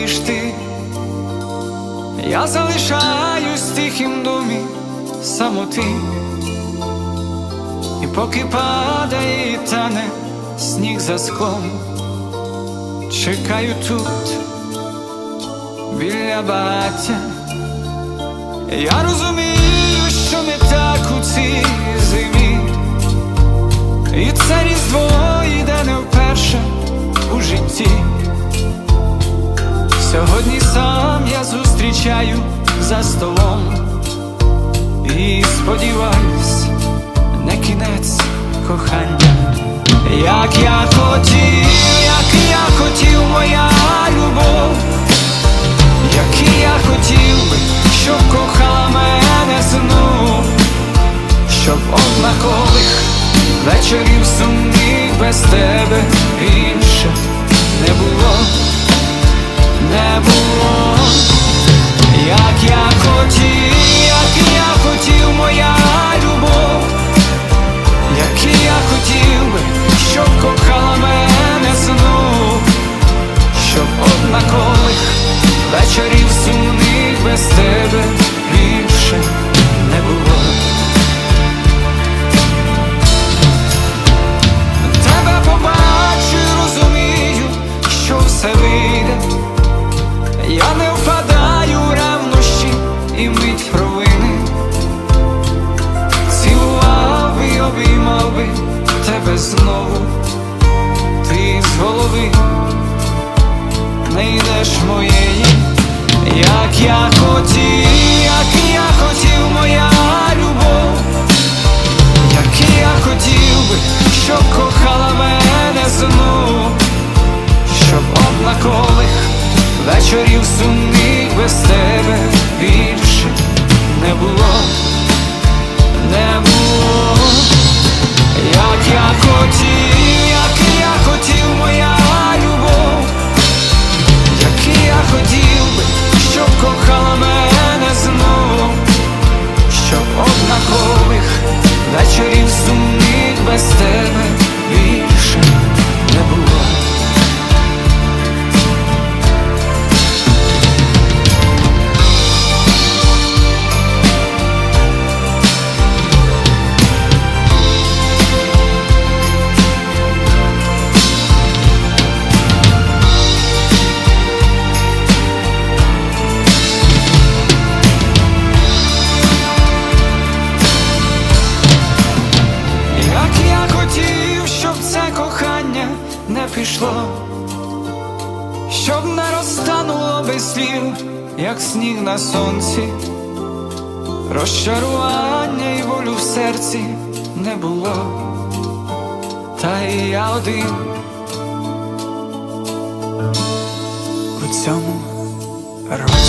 ти, я залишаюсь в тихім домі самоти, і поки падає і тане сніг за склом, чекаю тут біля багаття. Я розумію, що не так у цій зимі, і це різдво йде не вперше у житті. Сьогодні сам я зустрічаю за столом. І сподіваюсь, не кінець кохання, як я хотів, як я хотів, моя любов, як я хотів щоб кохала мене знов, щоб однакових вечорів сумних без тебе більше не було не було, як як я хотів, як я хотів, моя любов, як я хотів би, щоб кохала мене знов, щоб однакових вечорів сумних без тебе більше не було, не було, пішло, щоб не розтануло без слів, як сніг на сонці, розчарування і волю в серці не було, та і я один у цьому році.